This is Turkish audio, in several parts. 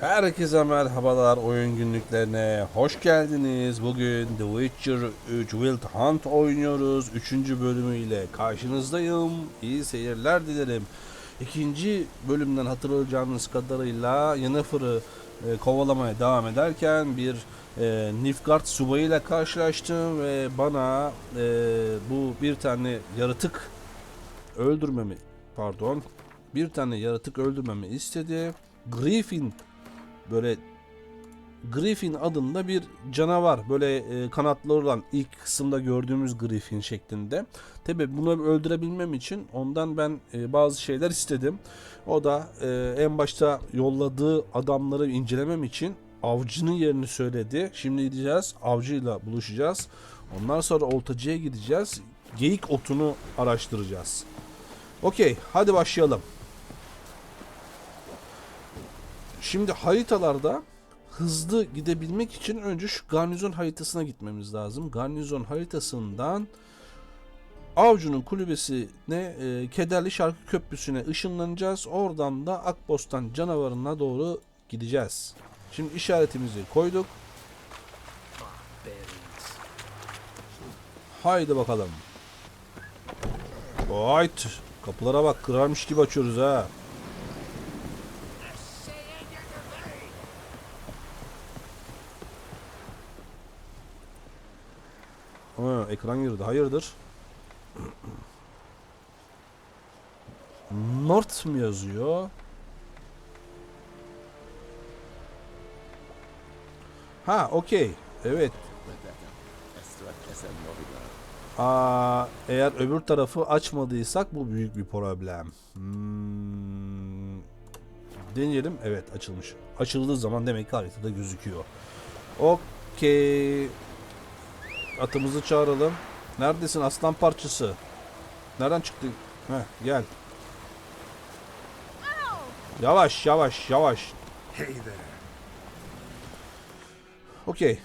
Herkese merhabalar oyun günlüklerine hoş geldiniz. Bugün The Witcher 3 Wild Hunt oynuyoruz. Üçüncü bölümüyle karşınızdayım. İyi seyirler dilerim. İkinci bölümden hatırlayacağınız kadarıyla Yennefer'ı e, kovalamaya devam ederken bir e, Nilfgaard subayıyla karşılaştım ve bana e, bu bir tane yaratık öldürmemi pardon bir tane yaratık öldürmemi istedi. Griffin böyle Griffin adında bir canavar böyle e, kanatlı olan ilk kısımda gördüğümüz Griffin şeklinde. Tabi bunu öldürebilmem için ondan ben e, bazı şeyler istedim. O da e, en başta yolladığı adamları incelemem için avcının yerini söyledi. Şimdi gideceğiz avcıyla buluşacağız. Ondan sonra oltacıya gideceğiz. Geyik otunu araştıracağız. Okey hadi başlayalım. Şimdi haritalarda hızlı gidebilmek için önce şu garnizon haritasına gitmemiz lazım. Garnizon haritasından Avcı'nın kulübesine e, Kederli Şarkı Köprüsü'ne ışınlanacağız. Oradan da Akbostan canavarına doğru gideceğiz. Şimdi işaretimizi koyduk. Haydi bakalım. Hayt. Kapılara bak kırarmış gibi açıyoruz ha. Ha, ekran girdi. Hayırdır? North mu yazıyor? Ha, okey. Evet. Aa, eğer öbür tarafı açmadıysak bu büyük bir problem. Hmm. Deneyelim. Evet, açılmış. Açıldığı zaman demek ki haritada gözüküyor. Okey. Atımızı çağıralım. Neredesin aslan parçası? Nereden çıktın? Heh, gel. Yavaş yavaş yavaş. Hey there. Okey.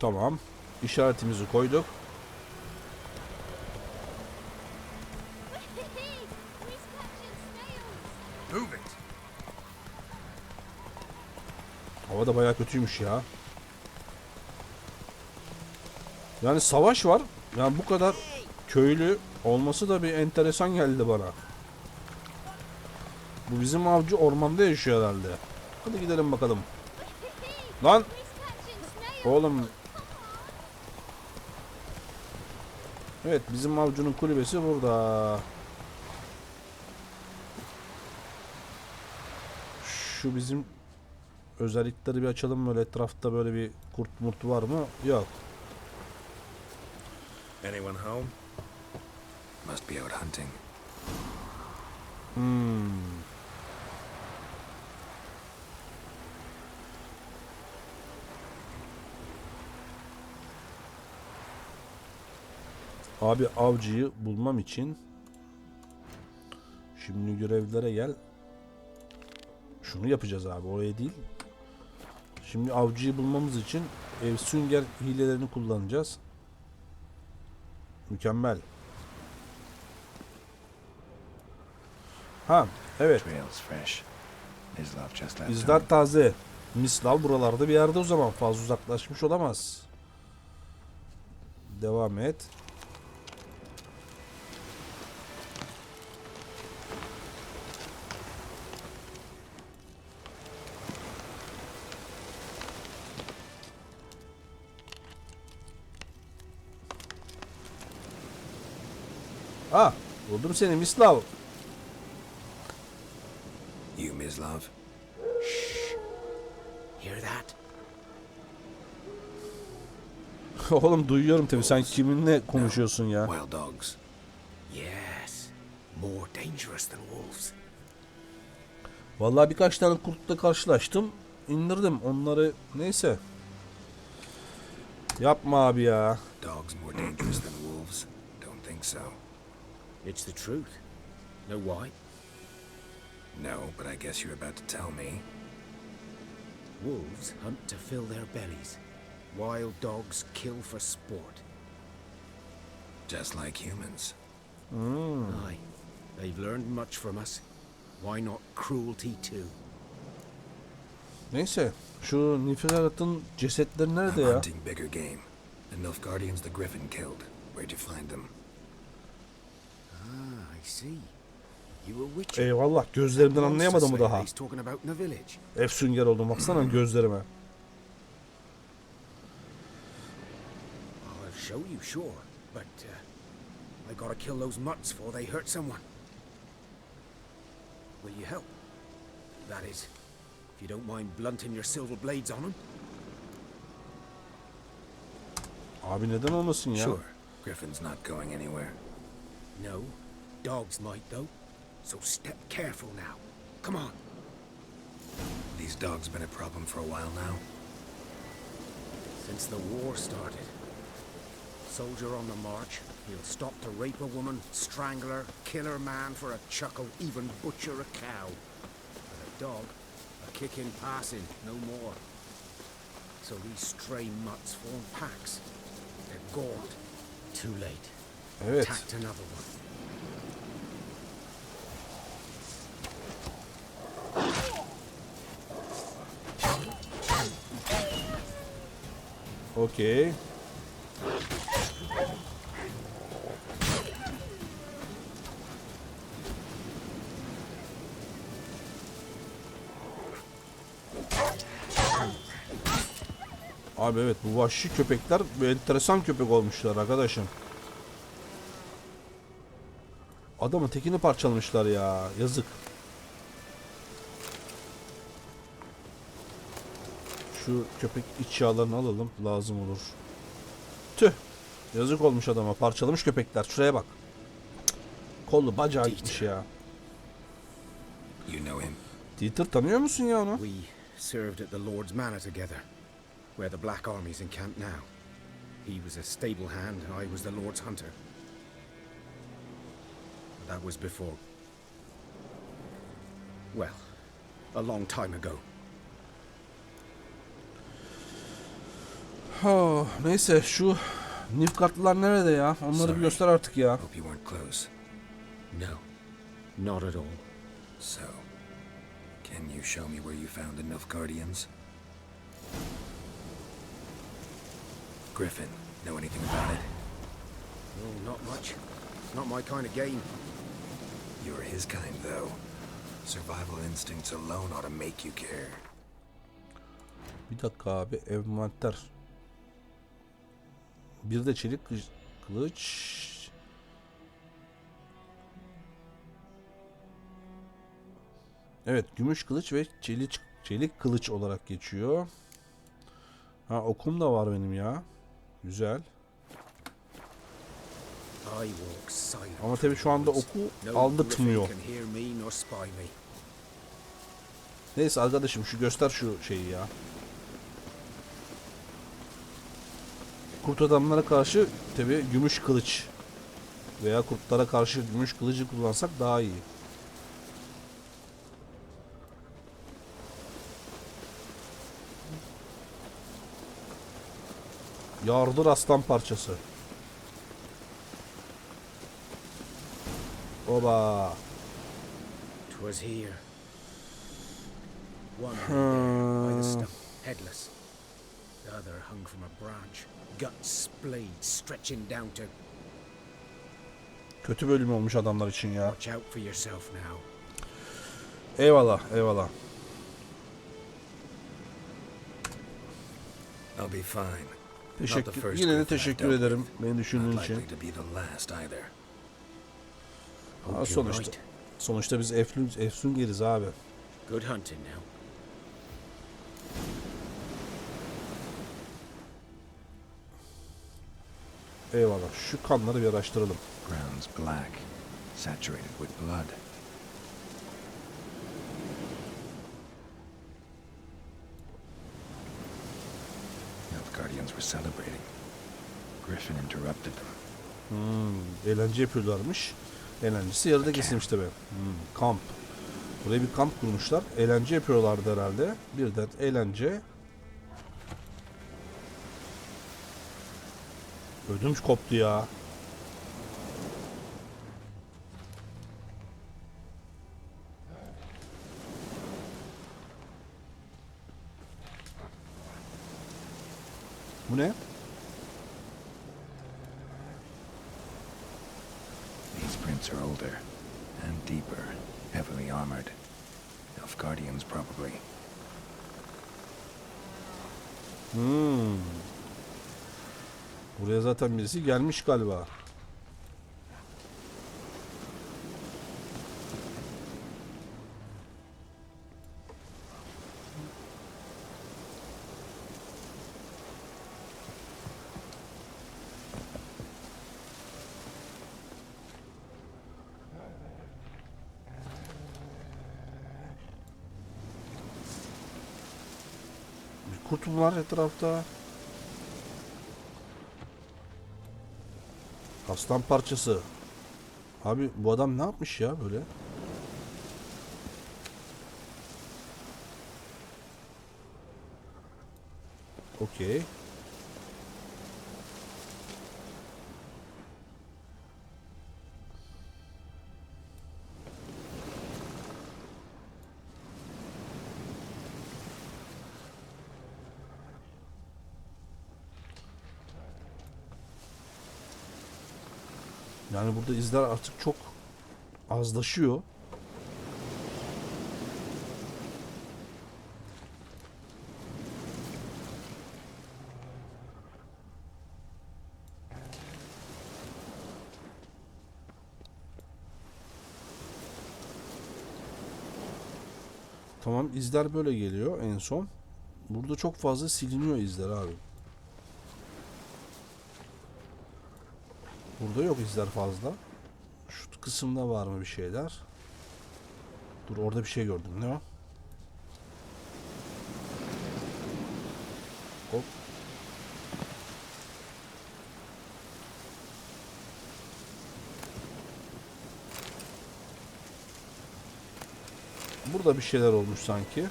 Tamam. İşaretimizi koyduk. Hava da bayağı kötüymüş ya. Yani savaş var. Yani bu kadar köylü olması da bir enteresan geldi bana. Bu bizim avcı ormanda yaşıyor herhalde. Hadi gidelim bakalım. Lan oğlum. Evet bizim avcunun kulübesi burada. Şu bizim özellikleri bir açalım böyle etrafta böyle bir kurt murt var mı? Yok. Anyone home? Must be out hunting. Hmm. Abi avcıyı bulmam için şimdi görevlere gel. Şunu yapacağız abi oraya değil. Şimdi avcıyı bulmamız için ev sünger hilelerini kullanacağız. Mükemmel. Ha, evet. Home. taze. Mislav buralarda bir yerde o zaman. Fazla uzaklaşmış olamaz. Devam et. Ah, buldum seni Mislav. You, Mislav? Hear that? Oğlum duyuyorum tabii sen kiminle konuşuyorsun ya. Wild dogs. Yes. More dangerous than wolves. Vallahi birkaç tane kurtla karşılaştım. indirdim onları neyse. Yapma abi ya. Dogs more dangerous than wolves? Don't think so. It's the truth. Know why? No, but I guess you're about to tell me. Wolves hunt to fill their bellies. Wild dogs kill for sport. Just like humans. Hmm. Aye. They've learned much from us. Why not cruelty too? Neyse. Şu Nilfgaard'ın cesetleri nerede I'm ya? hunting bigger game. The Nilfgaardians the Griffin killed. Where'd you find them? Eyvallah. Gözlerimden anlayamadım mı daha? Village. Efsünger oldum. Baksana gözlerime. I'll show you, sure. But uh, I gotta kill those mutts before they hurt someone. Will you help? That is, if you don't mind blunting your silver blades on them. Abi neden olmasın ya? Sure. Griffin's not going anywhere. No, dogs might though. So step careful now. Come on. These dogs been a problem for a while now. Since the war started. Soldier on the march, he'll stop to rape a woman, strangle her, kill her man for a chuckle, even butcher a cow. But a dog, a kick in passing, no more. So these stray mutts form packs. They're gaunt. Too late. Evet. Attacked another one. Okey. Abi evet bu vahşi köpekler bir enteresan köpek olmuşlar arkadaşım. Adamın tekini parçalamışlar ya. Yazık. Şu köpek iç yağlarını alalım. Lazım olur. Tüh. Yazık olmuş adama. Parçalamış köpekler. Şuraya bak. Kolu bacağı gitmiş ya. You know him? Dieter tanıyor musun ya onu? We served at the Lord's Manor together, where the Black Army's encamped now. He was a stable hand, I was the Lord's hunter. That was before. Well, a long time ago. Ha, neyse şu Nilfgaardlılar nerede ya? Onları bir göster artık ya. Hope you weren't close. No, not at all. So, can you show me where you found the Nilfgaardians? Griffin, know anything about it? No, not much. It's Not my kind of game. You're his kind, though. Survival instincts alone ought to make you care. Bir dakika abi envanter. Bir de çelik kılıç-. Evet gümüş kılıç ve çelik çelik kılıç olarak geçiyor. Ha okum da var benim ya. Güzel. Ama tabii şu anda oku aldırtmıyor. Neyse arkadaşım şu göster şu şeyi ya. Kurt adamlara karşı tabi gümüş kılıç veya kurtlara karşı gümüş kılıcı kullansak daha iyi. Yardır aslan parçası. Oba. Hmm. Other hung from a branch, guts splayed, stretching down to. Kötü bölüm olmuş adamlar için ya. Watch out for yourself now. Eyvallah, eyvallah. I'll be fine. Teşekkür, yine de teşekkür ederim beni düşündüğün için. Ha, sonuçta, sonuçta biz Eflun, Efsungeriz abi. Good hunting now. Eyvallah. Şu kanları bir araştıralım. Ground's black, saturated with blood. Nilfgaardians were celebrating. Griffin interrupted them. Hmm, eğlence yapıyorlarmış. Eğlencesi yarıda kesilmiş tabi. Hmm, kamp. Buraya bir kamp kurmuşlar. Eğlence yapıyorlardı herhalde. Birden eğlence. Ödüm koptu ya. Bu ne? These prints are older and deeper, heavily armored. Nilfgaardians, probably. Hmm. Buraya zaten birisi gelmiş galiba. Kurt mu etrafta? Aslan parçası. Abi bu adam ne yapmış ya böyle? Okey. Burada izler artık çok azlaşıyor. Tamam izler böyle geliyor en son. Burada çok fazla siliniyor izler abi. Burada yok izler fazla. Şu kısımda var mı bir şeyler? Dur orada bir şey gördüm. Ne o? Hop. Burada bir şeyler olmuş sanki.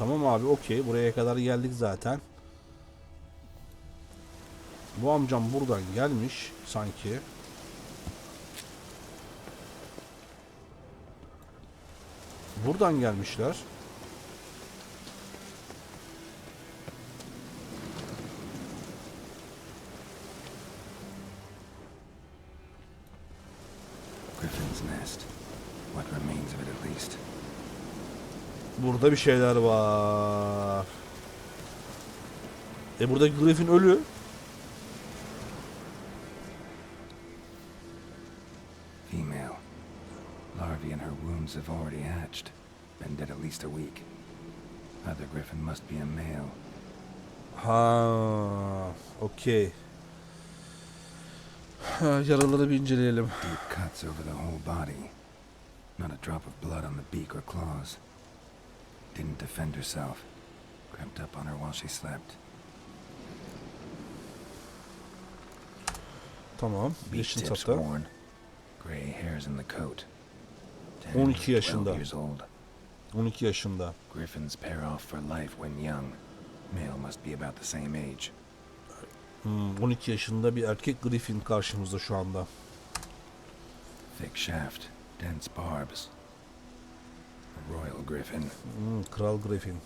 Tamam abi okey. Buraya kadar geldik zaten. Bu amcam buradan gelmiş sanki. Buradan gelmişler. Griffin's nest. What remains of it, at least. Burada bir şeyler var. E burada Griffin ölü. Female. Larvae in her wombs have already hatched. Been dead at least a week. Other Griffin must be a male. Ha, okey. Ha, Yaraları bir inceleyelim. Deep cuts over the whole body. Not a drop of blood on the beak or claws. Didn't defend herself. Crept up on her while she slept. Tamam. Beak Yaşın tips sapta. worn. Gray hairs in the coat. 12 12 yaşında. years old. 12 yaşında. Griffins pair off for life when young. Male must be about the same age. Hmm, 12 yaşında bir erkek Griffin karşımızda şu anda. Thick shaft, dense barbs. Royal griffin. Hmm, Kral Griffin.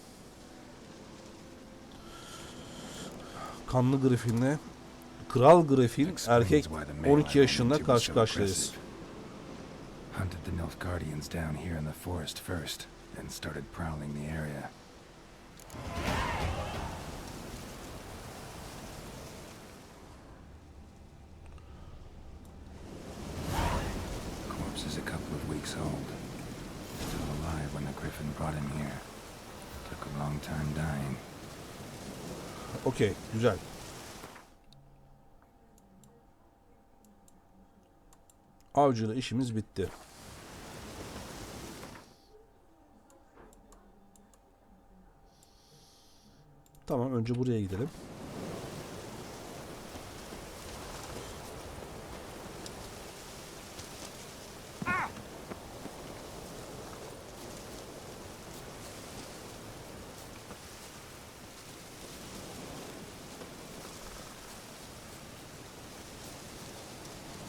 Kanlı Griffin'le Kral Griffin erkek why the male 12 I yaşında karşı karşıyayız. Hunted the Nilfgaardians down here in the forest first, then started prowling the area. Corpse is a couple of weeks old. Still alive when the griffin brought him here. Took a long time dying. Okey, güzel. Avcıyla işimiz bitti. Tamam, önce buraya gidelim.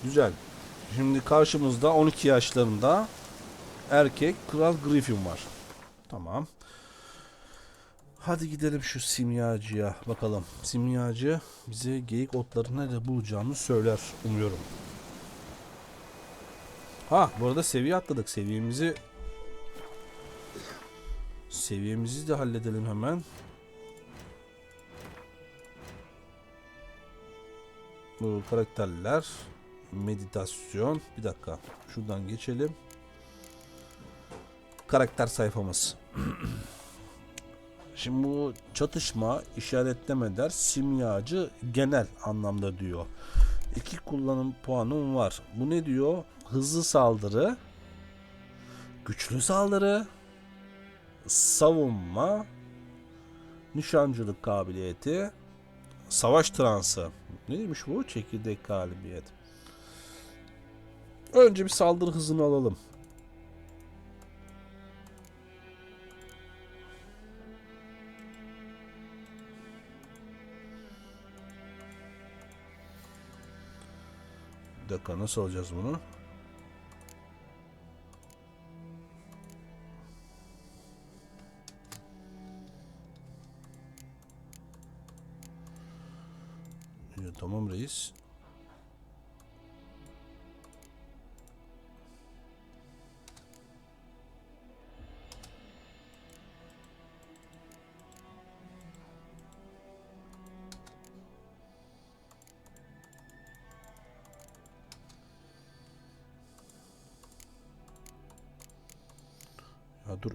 Güzel. Şimdi karşımızda 12 yaşlarında erkek Kral Griffin var. Tamam. Hadi gidelim şu simyacıya bakalım. Simyacı bize geyik otları nerede bulacağını söyler umuyorum. Ha bu arada seviye atladık. Seviyemizi seviyemizi de halledelim hemen. Bu karakterler meditasyon. Bir dakika. Şuradan geçelim. Karakter sayfamız. Şimdi bu çatışma işaretleme der simyacı genel anlamda diyor. İki kullanım puanım var. Bu ne diyor? Hızlı saldırı güçlü saldırı savunma nişancılık kabiliyeti Savaş transı. Neymiş bu? Çekirdek galibiyet. Önce bir saldırı hızını alalım. Bir dakika nasıl alacağız bunu? Tamam reis.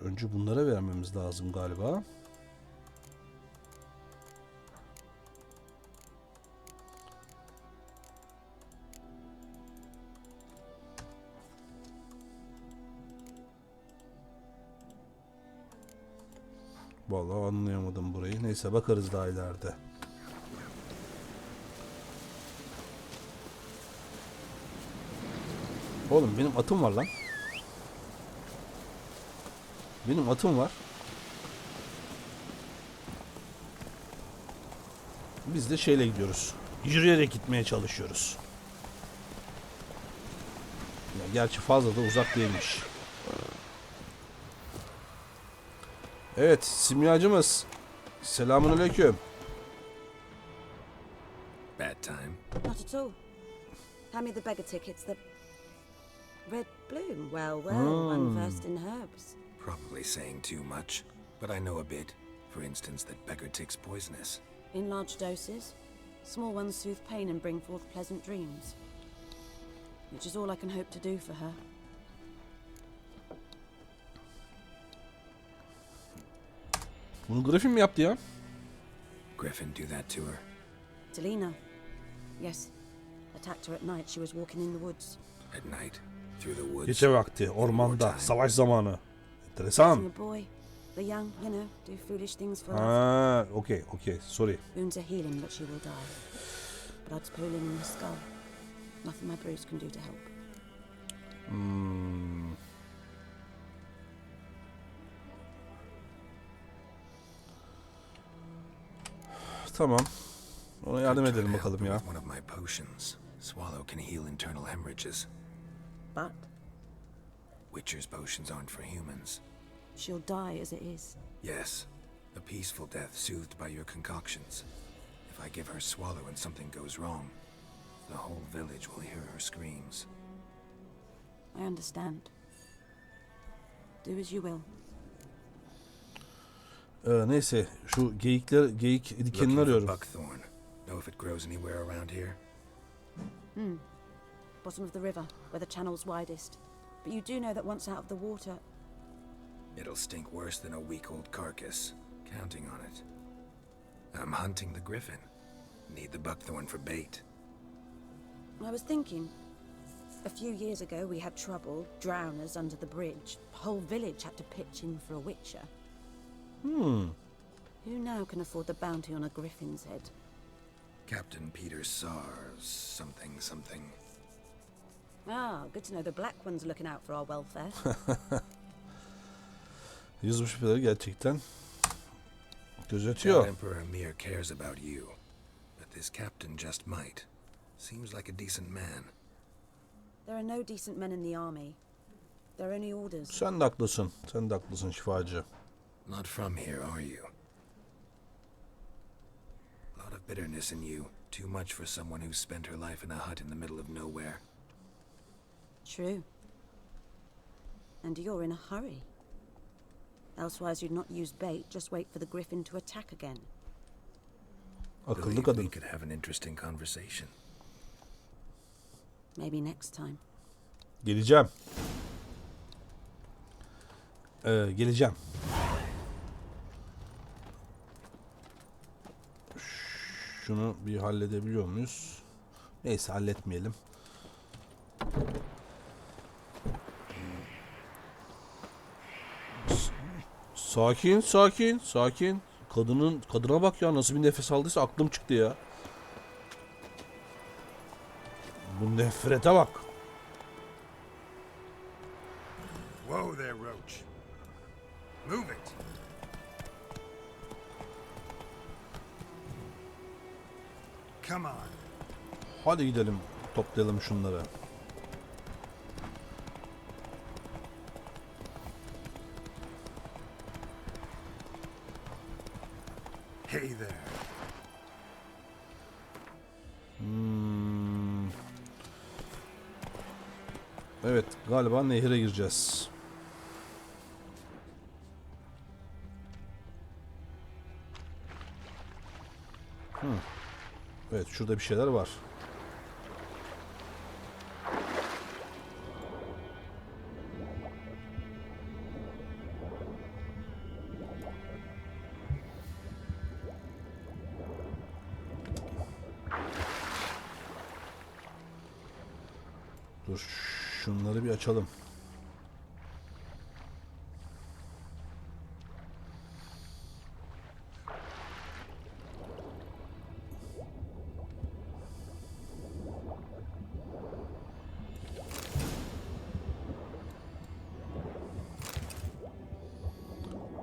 Önce bunlara vermemiz lazım galiba. Vallahi anlayamadım burayı. Neyse bakarız daha ileride. Oğlum benim atım var lan. Benim atım var. Biz de şeyle gidiyoruz. Yürüyerek gitmeye çalışıyoruz. Ya gerçi fazla da uzak değilmiş. Evet, simyacımız. Selamun aleyküm. Bad time. Not at all. Hand me the beggar tickets. The red bloom. Well, well, Hmm. unversed in herbs. Probably saying too much, but I know a bit. For instance, that beggar tick's poisonous. In large doses, small ones soothe pain and bring forth pleasant dreams. Which is all I can hope to do for her. Bunu Griffin mi yaptı ya? Griffin do that to her. Delina. Yes. Attacked her at night. She was walking in the woods. At night, through the woods. Gece vakti, ormanda, savaş zamanı. Enteresan. Seeing a boy. The young, you know, do foolish things for love. Ha, okey, okey. Sorry. Wounds are healing, but she will die. Blood's pooling in the skull. Nothing my bruise can do to help. Hmm. Tamam. Ona yardım edelim bakalım ya. One of my potions. Swallow can heal internal hemorrhages. But Witcher's potions aren't for humans. She'll die as it is. Yes, a peaceful death soothed by your concoctions. If I give her a swallow and something goes wrong, the whole village will hear her screams. I understand. Do as you will. Ee, neyse şu geyikler geyik dikenini for arıyorum. buckthorn. Know if it grows anywhere around here? Hmm. Bottom of the river, where the channel's widest. But you do know that once out of the water, It'll stink worse than a week-old carcass. Counting on it. I'm hunting the griffin. Need the buckthorn for bait. I was thinking. A few years ago, we had trouble, drowners under the bridge. Whole village had to pitch in for a witcher. Hmm. Who now can afford the bounty on a griffin's head? Captain Peter Sars, something something. Ah, good to know the Black One's looking out for our welfare. Yüzbaşı şüpheleri gerçekten That gözetiyor. Emperor Emir cares about you, but this captain just might. Seems like a decent man. There are no decent men in the army. There are only orders. Sen de haklısın. Sen de haklısın şifacı. Not from here, are you? A lot of bitterness in you. Too much for someone who spent her life in a hut in the middle of nowhere. True. And you're in a hurry. Elsewise, you'd not use bait, just wait for the griffin to attack again. Akıllı Believe kadın. We could have an interesting conversation. Maybe next time. Geleceğim. Ee, geleceğim. Şunu bir halledebiliyor muyuz? Neyse halletmeyelim. Sakin, sakin, sakin. Kadının kadına bak ya nasıl bir nefes aldıysa aklım çıktı ya. Bu nefrete bak. Whoa there, Roach. Move it. Come on. Hadi gidelim toplayalım şunları. Galiba nehire gireceğiz. Hmm. Evet şurada bir şeyler var. Dur şunları bir açalım.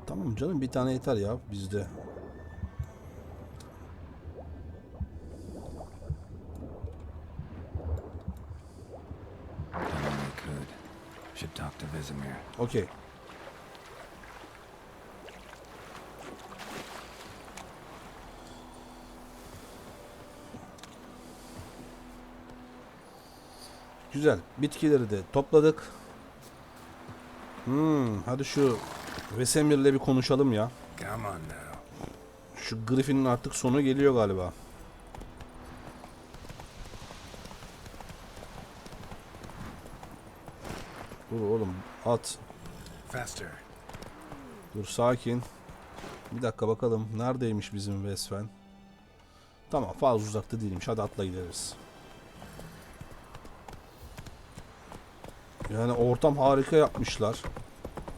Tamam canım bir tane yeter ya bizde. Okey. Güzel. Bitkileri de topladık. Hmm, hadi şu Vesemir'le bir konuşalım ya. Şu Griffin'in artık sonu geliyor galiba. Dur oğlum at. Dur sakin. Bir dakika bakalım. Neredeymiş bizim Vesfen? Tamam fazla uzakta değilmiş. Hadi atla gideriz. Yani ortam harika yapmışlar.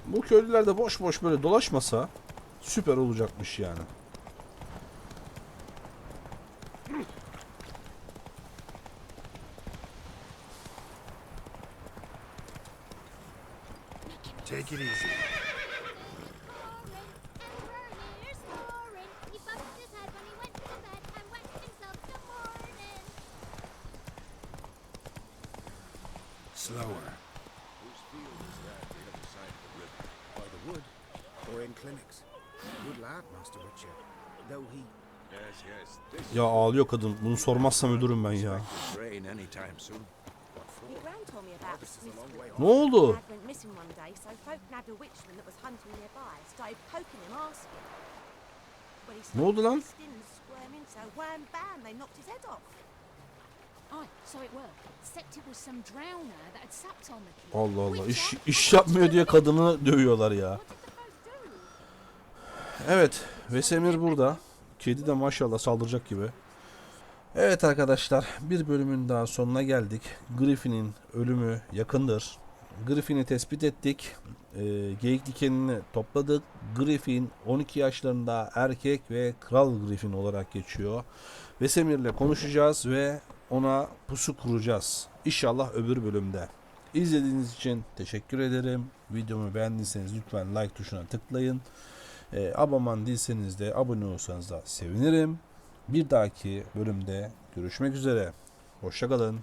Bu köylüler de boş boş böyle dolaşmasa süper olacakmış yani. Take it easy. Here's snoring. He bumped his head when he went to bed and wet himself till morning. Slower. By the wood, or in clinics. Good lad, Master Witcher. Though he Yes, yes. This Ya ağlıyor kadın. Bunu sormazsam ölürüm ben ya. is rain anytime soon. Your gran told me about this is a long way off. Ne oldu? On the kid. Allah Allah. İş, iş yapmıyor diye kadını dövüyorlar ya. Evet. Vesemir burada. Kedi de maşallah saldıracak gibi. Evet arkadaşlar. Bir bölümün daha sonuna geldik. Griffin'in ölümü yakındır. Griffin'i tespit ettik. Ee, geyik dikenini topladık. Griffin 12 yaşlarında erkek ve kral Griffin olarak geçiyor. Vesemir'le konuşacağız ve ona pusu kuracağız. İnşallah öbür bölümde. İzlediğiniz için teşekkür ederim. Videomu beğendiyseniz lütfen like tuşuna tıklayın. E, abonman değilseniz de abone olsanız da sevinirim. Bir dahaki bölümde görüşmek üzere. Hoşçakalın.